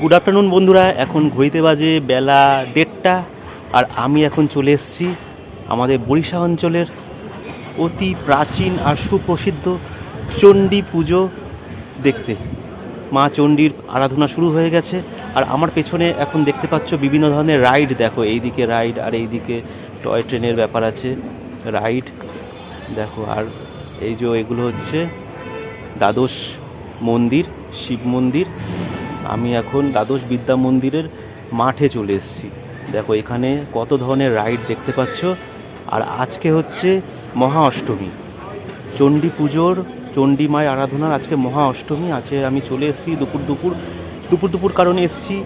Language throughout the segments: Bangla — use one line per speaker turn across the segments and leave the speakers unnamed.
গুড আফটারনুন বন্ধুরা। এখন ঘড়িতে বাজে বেলা দেড়টা, আর আমি এখন চলে এসেছি আমাদের বরিশা অঞ্চলের অতি প্রাচীন আর সুপ্রসিদ্ধ চণ্ডী পুজো দেখতে। মা চণ্ডীর আরাধনা শুরু হয়ে গেছে, আর আমার পেছনে এখন দেখতে পাচ্ছ বিভিন্ন ধরনের রাইড। দেখো, এইদিকে রাইড আর এইদিকে টয় ট্রেনের ব্যাপার আছে, রাইড। দেখো, আর এই যে এগুলো হচ্ছে দ্বাদশ মন্দির, শিব মন্দির। আমি এখন দ্বাদশ বিদ্যা মন্দিরের মাঠে চলে এসেছি। দেখো, এখানে কত ধরনের রাইড দেখতে পাচ্ছ। আর আজকে হচ্ছে মহা অষ্টমী। চণ্ডী পুজোর, চণ্ডী মায়ের আরাধনার আজকে মহা অষ্টমী। আছে আমি চলে এসেছি দুপুর দুপুর। দুপুর দুপুর কারণে এসেছি।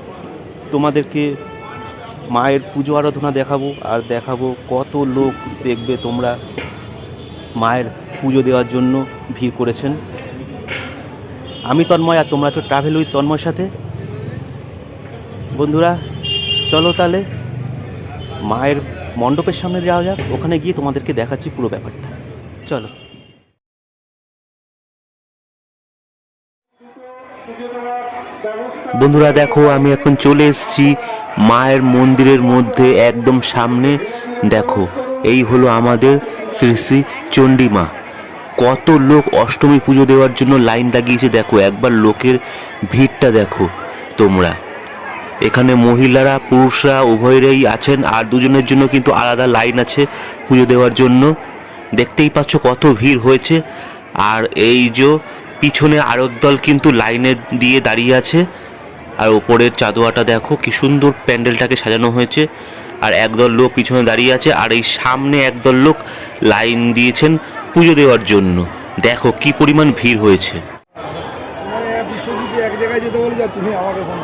তোমাদেরকে মায়ের পুজো আরাধনা দেখাবো। আর দেখাবো কত লোক দেখবে তোমরা মায়ের পুজো দেওয়ার জন্য ভিড় করেছেন। আমি তন্ময় আর তোমরা তো ট্রাভেল উইথ তন্ময়ের সাথে। বন্ধুরা, চলো তাহলে মায়ের মণ্ডপের সামনে যাওয়া যাক, ওখানে গিয়ে তোমাদেরকে দেখাচ্ছি পুরো ব্যাপারটা। চলো। বন্ধুরা, দেখো, আমি এখন চলে এসেছি মায়ের মন্দিরের মধ্যে, একদম সামনে। দেখো, এই হলো আমাদের শ্রী শ্রী চণ্ডী মা কত লোক অষ্টমী পুজো দেওয়ার জন্য লাইন লাগিয়েছে দেখো, একবার লোকের ভিড়টা দেখো তোমরা। এখানে মহিলারা, পুরুষরা উভয়েরই আছেন, আর দুজনের জন্য কিন্তু আলাদা লাইন আছে পুজো দেওয়ার জন্য। দেখতেই পাচ্ছ কত ভিড় হয়েছে। আর এই যে পিছনে আরেক দল কিন্তু লাইনে দিয়ে দাঁড়িয়ে আছে। আর ওপরের চাদোয়াটা দেখো, কি সুন্দর প্যান্ডেলটাকে সাজানো হয়েছে। আর একদল লোক পিছনে দাঁড়িয়ে আছে, আর এই সামনে একদল লোক লাইন দিয়েছেন। পুজো দেওয়ার জন্য। দেখো কি পরিমাণ ভিড় হয়েছে।
মানে এক জায়গায় যেতে বলে যা তুমি আমাকে ফোন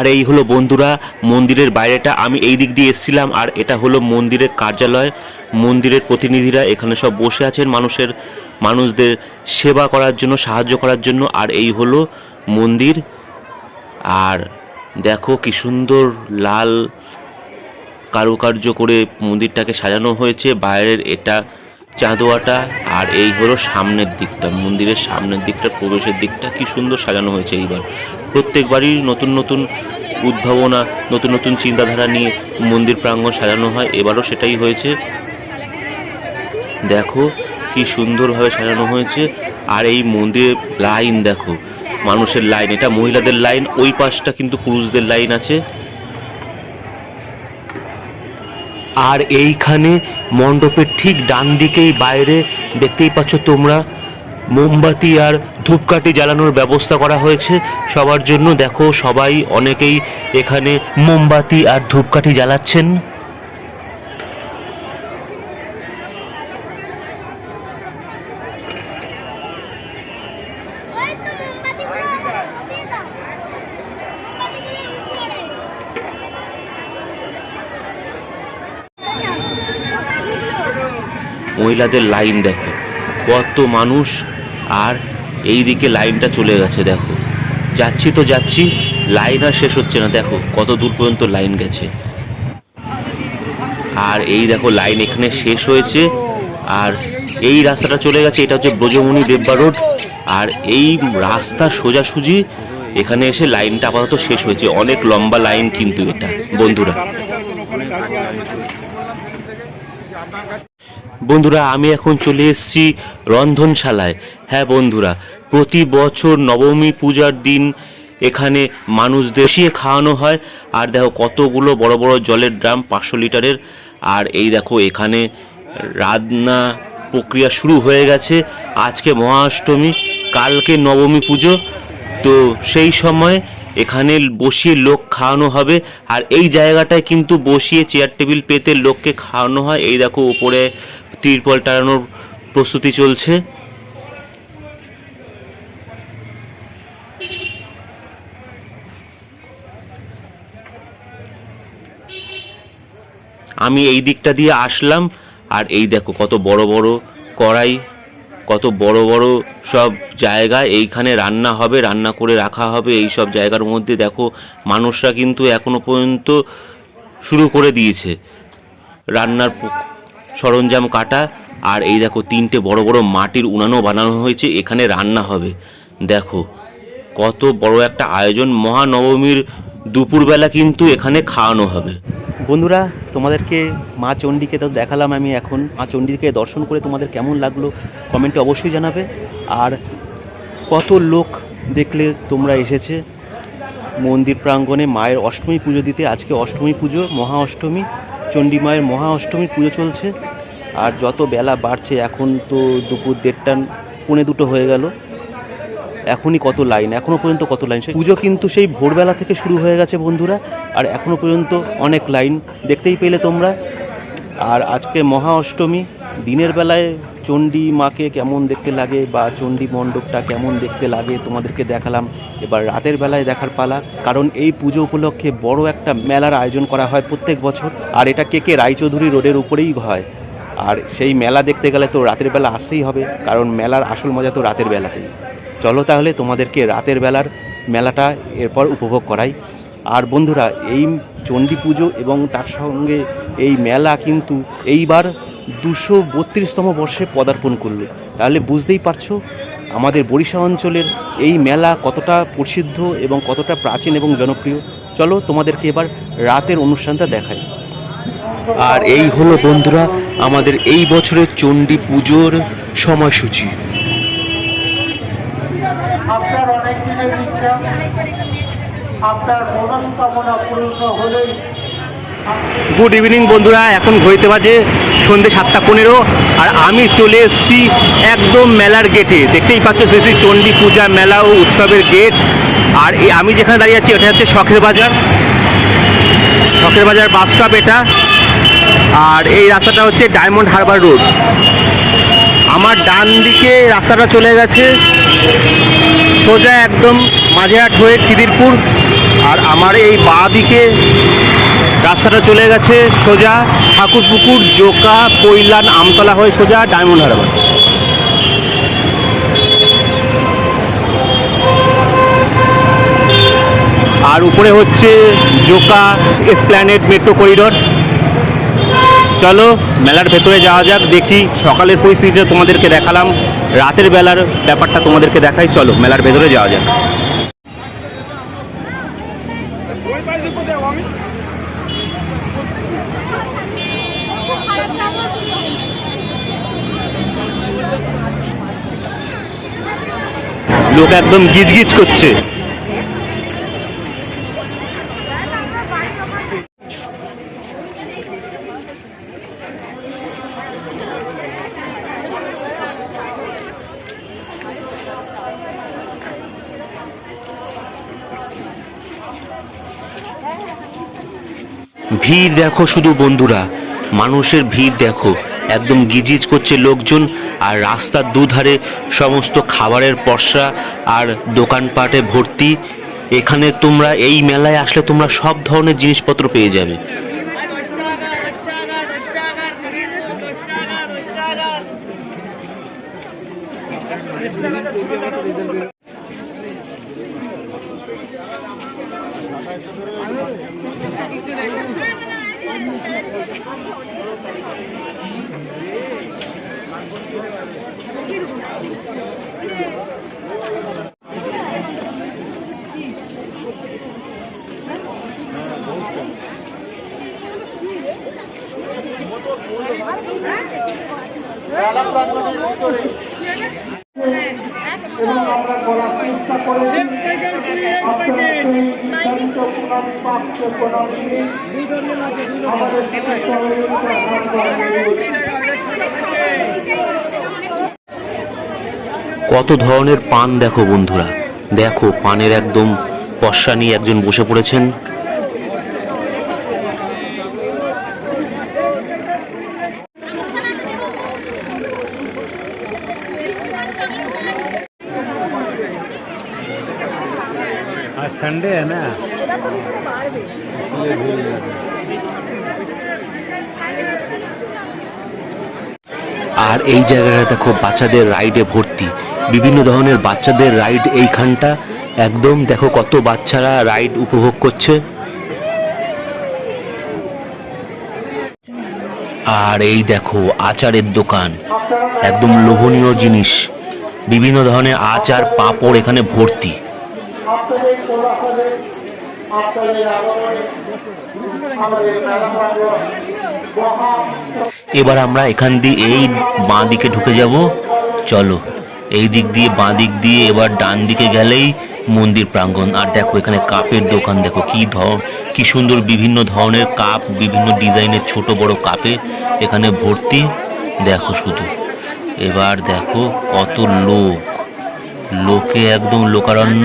আর এই হলো বন্ধুরা, মন্দিরের বাইরেটা আমি এই দিক দিয়ে এসেছিলাম, আর এটা হলো মন্দিরের কার্যালয়। মন্দিরের প্রতিনিধিরা এখানে সব বসে আছেন মানুষের, মানুষদের সেবা করার জন্য, সাহায্য করার জন্য, আর এই হলো মন্দির। আর দেখো কি সুন্দর লাল কারুকার্য করে মন্দিরটাকে সাজানো হয়েছে, বাইরের এটা চাঁদোয়াটা, আর এই হলো সামনের দিকটা, মন্দিরের সামনের দিকটা, প্রবেশের দিকটা, কি সুন্দর সাজানো হয়েছে এইবার। প্রত্যেকবারই নতুন নতুন উদ্ভাবনা, নতুন নতুন চিন্তাধারা নিয়ে মন্দির প্রাঙ্গণ সাজানো হয়। এবারও সেটাই হয়েছে। দেখো কি সুন্দরভাবে সাজানো হয়েছে। আর এই মন্দিরের লাইন দেখো, মানুষের লাইন, এটা মহিলাদের লাইন, ওই পাশটা কিন্তু পুরুষদের লাইন আছে। আর এইখানে মণ্ডপের ঠিক ডান দিকেই বাইরে দেখতেই পাচ্ছ তোমরা মোমবাতি আর ধূপকাঠি জ্বালানোর ব্যবস্থা করা হয়েছে। সবার জন্য দেখো, সবাই অনেকেই এখানে মোমবাতি আর ধূপকাঠি জ্বালাচ্ছেন। মহিলাদের লাইন দেখো। কত মানুষ আর এই দিকে লাইনটা চলে গেছে, দেখো। যাচ্ছি তো যাচ্ছি, লাইন আর শেষ হচ্ছে না, দেখো কত দূর পর্যন্ত লাইন গেছে। আর এই দেখো, লাইন এখানে শেষ হয়েছে, আর এই রাস্তাটা চলে গেছে, এটা হচ্ছে ব্রজমণি দেববা রোড। আর এই রাস্তা সোজাসুজি, এখানে এসে লাইনটা আপাতত শেষ হয়েছে, অনেক লম্বা লাইন কিন্তু এটা, বন্ধুরা। বন্ধুরা, আমি এখন চলে এসেছি রন্ধনশালায়। হ্যাঁ বন্ধুরা, প্রতি বছর নবমী পূজার দিন এখানে মানুষদের বসিয়ে খাওয়ানো হয়। আর দেখো কতগুলো বড় বড় জলের ড্রাম, পাঁচশো লিটারের। আর এই দেখো এখানে রান্না প্রক্রিয়া শুরু হয়ে গেছে। আজকে মহাষ্টমী, কালকে নবমী পুজো। তো সেই সময় এখানে বসিয়ে লোক খাওয়ানো হবে। আর এই জায়গাটায় কিন্তু বসিয়ে চেয়ার টেবিল পেতে লোককে খাওয়ানো হয়। এই দেখো উপরে তিরপল টানানোর প্রস্তুতি চলছে। আমি এই দিকটা দিয়ে আসলাম, আর এই দেখো কত বড় বড়
কড়াই, কত বড় বড় সব জায়গা, এইখানে রান্না হবে, রান্না করে রাখা হবে, এই সব জায়গার মধ্যে দেখো মানুষরা কিন্তু এখনও পর্যন্ত শুরু করে দিয়েছে। রান্নার সরঞ্জাম কাটা, আর এই দেখো তিনটে বড় বড় মাটির উনানও বানানো হয়েছে, এখানে রান্না হবে। দেখো, কত বড় একটা আয়োজন, মহানবমীর দুপুরবেলা কিন্তু এখানে খাওয়ানো হবে। বন্ধুরা, তোমাদেরকে মা চণ্ডীকে তো দেখালাম আমি এখন। মা চণ্ডীকে দর্শন করে তোমাদের কেমন লাগল কমেন্টে অবশ্যই জানাবে। আর কত লোক দেখলে তোমরা এসেছে মন্দির প্রাঙ্গণে মায়ের অষ্টমী পুজো দিতে। আজকে অষ্টমী পুজো, মহা অষ্টমী। চণ্ডী মায়ের মহা অষ্টমীর পুজো চলছে। আর যত বেলা বাড়ছে, এখন তো দুপুর দেড়টা, পৌনে দুটো হয়ে গেল। এখনই কত লাইন এখনও পর্যন্ত কত লাইন? সেই পুজো কিন্তু সেই ভোরবেলা থেকে শুরু হয়ে গেছে বন্ধুরা। আর এখনও পর্যন্ত অনেক লাইন দেখতেই পেলে তোমরা। আর আজকে মহা অষ্টমী দিনের বেলায় চণ্ডী মাকে কেমন দেখতে লাগে বা চণ্ডী মণ্ডপটা কেমন দেখতে লাগে তোমাদেরকে দেখালাম। এবার রাতের বেলায় দেখার পালা, কারণ এই পুজো উপলক্ষে বড় একটা মেলার আয়োজন করা হয় প্রত্যেক বছর, আর এটা কে কে রায়চৌধুরী রোডের উপরেই হয়। আর সেই মেলা দেখতে গেলে তো রাতের বেলা আসতেই হবে, কারণ মেলার আসল মজা তো রাতের বেলাতেই। চলো তাহলে তোমাদেরকে রাতের বেলার মেলাটা এরপর উপভোগ করাই। আর বন্ধুরা, এই চণ্ডী পুজো এবং তার সঙ্গে এই মেলা কিন্তু এইবার দুশো বত্রিশতম বর্ষে পদার্পণ করল। তাহলে বুঝতেই পারছ আমাদের বরিশা অঞ্চলের এই মেলা কতটা প্রসিদ্ধ এবং কতটা প্রাচীন এবং জনপ্রিয়। চলো তোমাদেরকে এবার রাতের অনুষ্ঠানটা দেখাই। আর এই হলো বন্ধুরা আমাদের এই বছরের চণ্ডী পুজোর সময়সূচি।
আপনার অনেক দিনের ইচ্ছা। আপনার মনস্কামনা পূর্ণ হলেই
গুড ইভিনিং বন্ধুরা। এখন ঘড়িতে বাজে সন্ধ্যে সাতটা পনেরো, আর আমি চলে এসেছি একদম মেলার গেটে দেখতেই পাচ্ছ, শ্রী চণ্ডী পূজা মেলা ও উৎসবের গেট আর আমি যেখানে দাঁড়িয়ে আছি এটা হচ্ছে শখের বাজার। শখের বাজার বাস স্টপ এটা। আর এই রাস্তাটা হচ্ছে ডায়মন্ড হারবার রোড আমার ডান দিকে রাস্তাটা চলে গেছে। সোজা একদম মাঝেহাট হয়ে খিদিরপুর আর আমার এই বাঁ দিকে রাস্তাটা চলে গেছে সোজা, ঠাকুরপুকুর, জোকা, কৈলান, আমতলা হয়ে সোজা ডায়মন্ড হারবার। আর উপরে হচ্ছে জোকা এসপ্ল্যানেড মেট্রো করিডোর। চলো, মেলার ভেতরে যাওয়া যাক, দেখি সকালের পরিস্থিতিটা তোমাদেরকে দেখালাম, রাতের বেলার ব্যাপারটা তোমাদেরকে দেখাই, চলো মেলার ভেতরে যাওয়া যাক
ওই পাশে কোথায় আমি
লোক একদম গিজগিজ করছে। ভিড় দেখো শুধু বন্ধুরা মানুষের ভিড় দেখো। একদম গিজিজ করছে লোকজন আর রাস্তার দুধারে সমস্ত খাবারের পসরা আর দোকানপাটে ভর্তি। এখানে তোমরা এই মেলায় আসলে তোমরা সব ধরনের জিনিসপত্র পেয়ে যাবে। কত ধরনের পান দেখো বন্ধুরা। দেখো পানের একদম পশা নিয়ে একজন বসে পড়েছেন।
संडे है ना इसलिए भीड़ ज़्यादा है।
আর এই জায়গাটা দেখো বাচ্চাদের রাইডে ভর্তি বিভিন্ন ধরনের বাচ্চাদের রাইড এইখানটা একদম দেখো কত বাচ্চারা রাইড উপভোগ করছে আর এই দেখো আচারের দোকান একদম লোভনীয় জিনিস বিভিন্ন ধরনের আচার পাঁপড় এখানে ভর্তি এবার আমরা এখান দিয়ে এই বাঁ দিকে ঢুকে যাব। চলো, এই দিক দিয়ে, বাঁ দিক দিয়ে, এবার ডান দিকে গেলেই মন্দির প্রাঙ্গণ। আর দেখো, এখানে কাপের দোকান, দেখো কি ধর কি সুন্দর বিভিন্ন ধরনের কাপ, বিভিন্ন ডিজাইনের ছোট বড় কাপে এখানে ভর্তি। দেখো শুধু। এবার দেখো কত লোক। লোকে একদম লোকারণ্য।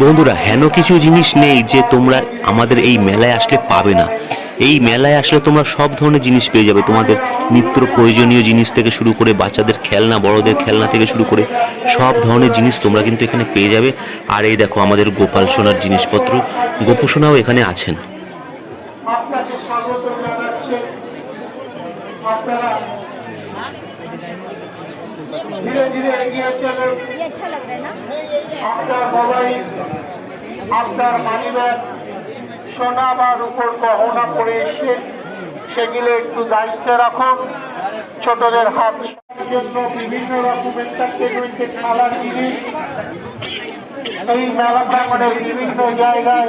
বন্ধুরা, হেন কিছু জিনিস নেই যে তোমরা আমাদের এই মেলায় আসলে পাবে না। এই মেলায় আসলে তোমরা সব ধরনের জিনিস পেয়ে যাবে। তোমাদের নিত্য প্রয়োজনীয় জিনিস থেকে শুরু করে বাচ্চাদের খেলনা, বড়দের খেলনা থেকে শুরু করে সব ধরনের জিনিস তোমরা কিন্তু এখানে পেয়ে যাবে। আর এই দেখো, আমাদের গোপাল সোনার জিনিসপত্র। গোপু সোনাও এখানে আছেন।
আপনারা ধীরে ধীরে এগিয়ে চলুন। আপনার মোবাইল, আপনার মানিব্যাগ, সোনা বা রূপর গহনা করে এসে সেগুলো একটু দায়িত্বে রাখুন। ছোটদের হাত জন্য বিভিন্ন রকমের রয়েছে খেলার জিনিস। এই মেলা প্রাঙ্গণের বিভিন্ন জায়গায়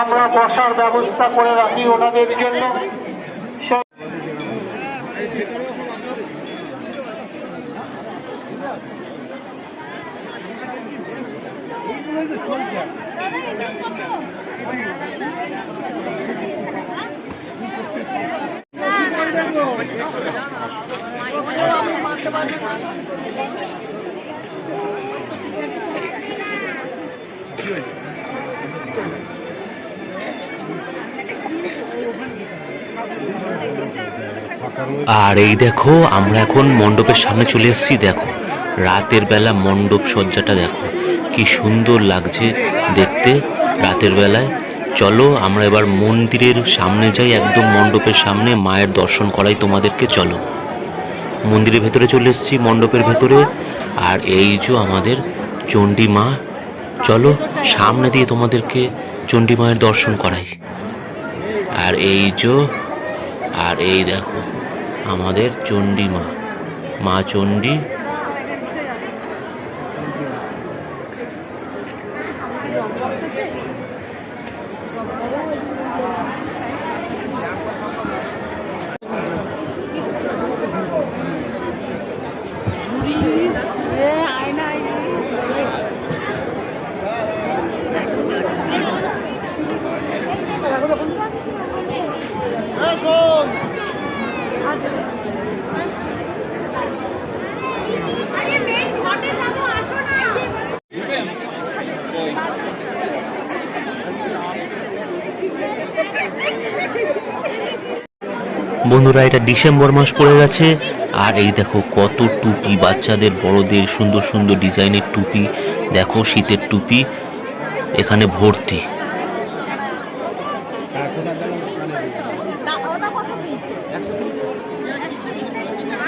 আমরা বসার ব্যবস্থা করে রাখি ওনাদের জন্য।
আর এই দেখো আমরা এখন মণ্ডপের সামনে চলে এসেছি দেখো। রাতের বেলা মণ্ডপ সজ্জাটা দেখো। কি সুন্দর লাগছে দেখতে রাতের বেলায়। চলো আমরা এবার মন্দিরের সামনে যাই, একদম মণ্ডপের সামনে। মায়ের দর্শন করাই তোমাদেরকে, চলো। মন্দিরের ভেতরে চলে এসেছি, মণ্ডপের ভেতরে। আর এই যে আমাদের চণ্ডী মা, চলো সামনে দিয়ে তোমাদেরকে চণ্ডী মায়ের দর্শন করাই। আর এই যে, আর এই দেখো, আমাদের চণ্ডী মা মা চণ্ডী বন্ধুরা, এটা ডিসেম্বর মাস পড়ে গেছে। আর এই দেখো কত টুপি, বাচ্চাদের, বড়দের সুন্দর সুন্দর ডিজাইনের টুপি। দেখো শীতের টুপি, এখানে ভর্তি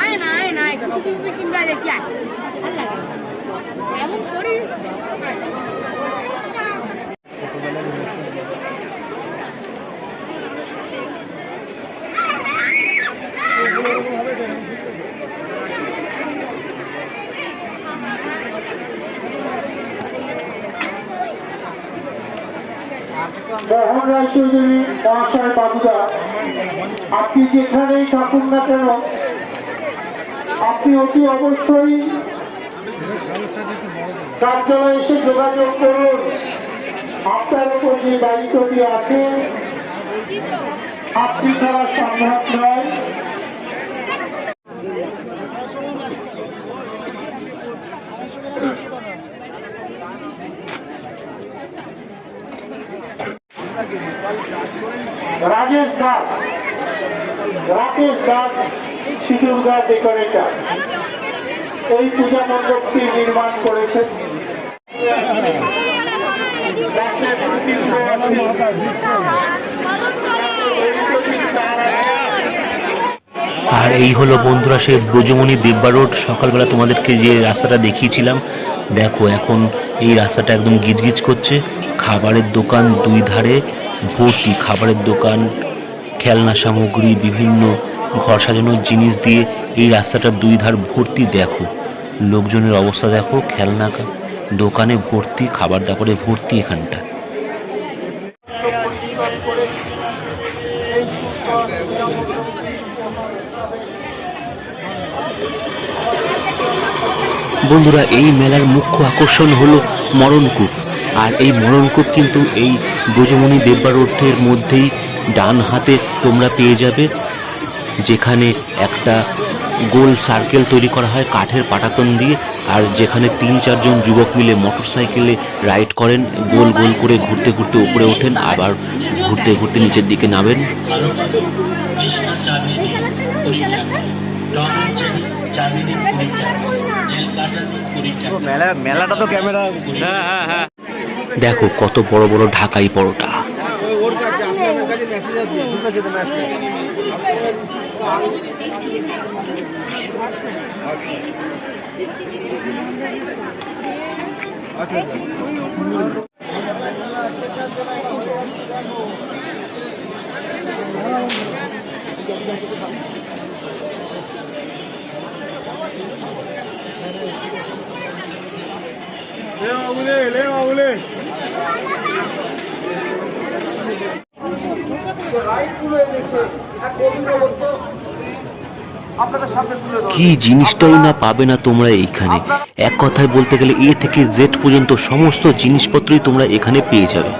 আয় না আয় না একটু টুপি কিনবে দেখি আয় ভালো লাগে এমন করিস
মোহন রায় চৌধুরী মহাশয় বাবুদা আপনি যেখানেই থাকুন না কেন, আপনি অতি অবশ্যই কার্যালয়ে এসে যোগাযোগ করুন। আপনার উপর যে দায়িত্বটি আছে, আপনি ছাড়া সম্ভব নয়। রাজেশ দাস। রাকেশ দাস শিশুরগা ডেকোরেটর। এই পূজা মণ্ডপটি নির্মাণ করেছেন।
আর এই হলো বন্ধুরা সে ব্রজমণি দেব্বা রোড। সকালবেলা তোমাদেরকে যে রাস্তাটা দেখিয়েছিলাম, দেখো এখন এই রাস্তাটা একদম গিজগিজ করছে। খাবারের দোকান দুই ধারে ভর্তি খাবারের দোকান, খেলনা সামগ্রী, বিভিন্ন ঘর সাজানোর জিনিস দিয়ে এই রাস্তাটার দুই ধার ভর্তি দেখো। লোকজনের অবস্থা দেখো, খেলনা, দোকানে ভর্তি, খাবার দাবারে ভর্তি এখানটা। বন্ধুরা, এই মেলার মুখ্য আকর্ষণ হলো মরণকূপ। আর এই মরণকূপ কিন্তু এই ব্রজমণি দেব্বা রোডের মধ্যেই ডান হাতে তোমরা পেয়ে যাবে যেখানে একটা গোল সার্কেল তৈরি করা হয় কাঠের পাটাতন দিয়ে আর যেখানে তিন চারজন যুবক মিলে মোটর সাইকেলে রাইড করেন গোল গোল করে ঘুরতে ঘুরতে উপরে ওঠেন আবার ঘুরতে ঘুরতে নিচের দিকে নামেন।
মেলা মেলাটা তো ক্যামেরা
দেখো কত বড় বড় ঢাকাই পরোটা।
ওই ওর কাছে আসলামের কাছে মেসেজ আছে ঢুকেছে তো মেসেজ
কি জিনিসটাই না পাবে না তোমরা এইখানে? এক কথায় বলতে গেলে এ থেকে জেড পর্যন্ত সমস্ত জিনিসপত্রই তোমরা এখানে পেয়ে যাবে।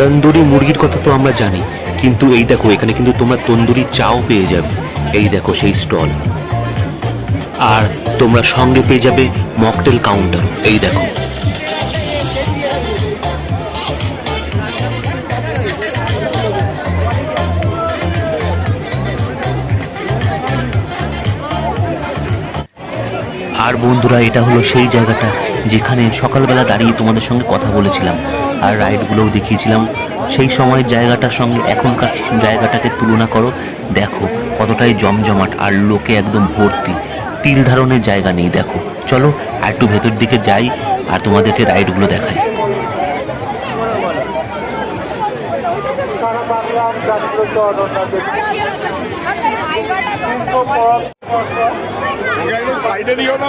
তন্দুরি মুরগির কথা তো আমরা জানি, কিন্তু এই দেখো, এখানে কিন্তু তোমরা তন্দুরি চাও পেয়ে যাবে। এই দেখো সেই স্টল। আর তোমরা সঙ্গে পেয়ে যাবে মকটেল কাউন্টার। এই দেখো। আর বন্ধুরা, এটা হলো সেই জায়গাটা যেখানে সকালবেলা দাঁড়িয়ে তোমাদের সঙ্গে কথা বলেছিলাম। আর রাইডগুলোও দেখিয়েছিলাম। সেই সময়ের জায়গাটার সঙ্গে এখনকার জায়গাটাকে তুলনা করো, দেখো কতটাই জমজমাট আর লোকে একদম ভর্তি। তিল ধারণের জায়গা নেই, দেখো। চলো একটু ভেতর দিকে যাই আর তোমাদেরকে রাইডগুলো দেখাই।
সাইডে দিও না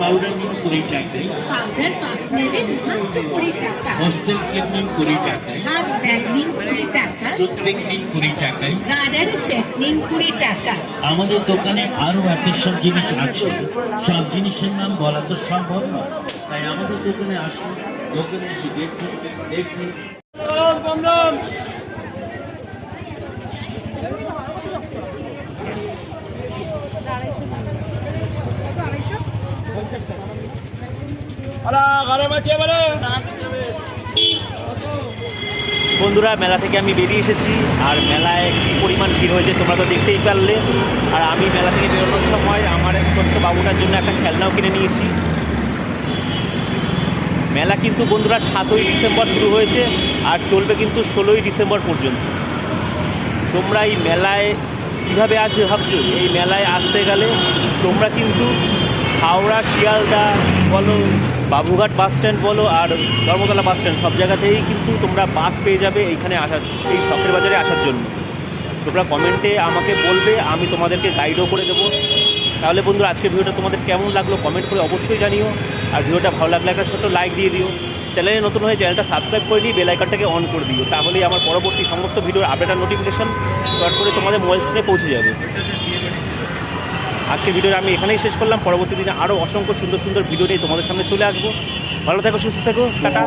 পাউডার হোস্টেল কুড়ি আমাদের দোকানে আরও এত সব জিনিস আছে সব জিনিসের নাম বলা তো সম্ভব নয় তাই আমাদের দোকানে আসুন দোকানে এসে দেখুন দেখুন
বন্ধুরা, মেলা থেকে আমি বেরিয়ে এসেছি, আর মেলায় কী পরিমাণ ভিড় হয়েছে তোমরা তো দেখতেই পারলে। আর আমি মেলা থেকে বেরোনোর সময় আমার ছোট্ট বাবুটার জন্য একটা খেলনাও কিনে নিয়েছি। মেলা কিন্তু বন্ধুরা সাতই ডিসেম্বর শুরু হয়েছে, আর চলবে কিন্তু ষোলোই ডিসেম্বর পর্যন্ত। তোমরা এই মেলায় কীভাবে আসবে ভাবছ? এই মেলায় আসতে গেলে তোমরা কিন্তু হাওড়া, শিয়ালদা, বলো বাবুঘাট বাস স্ট্যান্ড বলো আর ধর্মতলা বাস স্ট্যান্ড, সব জায়গাতেই কিন্তু তোমরা বাস পেয়ে যাবে এইখানে আসার, এই শখের বাজারে আসার জন্য। তোমরা কমেন্টে আমাকে বলবে, আমি তোমাদেরকে গাইডও করে দেবো। তাহলে বন্ধুরা আজকে ভিডিওটা তোমাদের কেমন লাগল কমেন্ট করে অবশ্যই জানিও। আর ভিডিওটা ভালো লাগলে একটা ছোট্ট লাইক দিয়ে দিও। চ্যানেলে নতুন হয়ে চ্যানেলটা সাবস্ক্রাইব করে নিয়ে বেল আইকনটাকে অন করে দিও। তাহলেই আমার পরবর্তী সমস্ত ভিডিওর আপডেট আর নোটিফিকেশন শর্ট করে তোমাদের মোবাইল স্ক্রিনে পৌঁছে যাবে। আজকে ভিডিওটা আমি এখানেই শেষ করলাম। পরবর্তী দিনে আরও অসংখ্য সুন্দর সুন্দর ভিডিও নিয়ে তোমাদের সামনে চলে আসব। ভালো থেকো, সুস্থ থাকো, টাটা।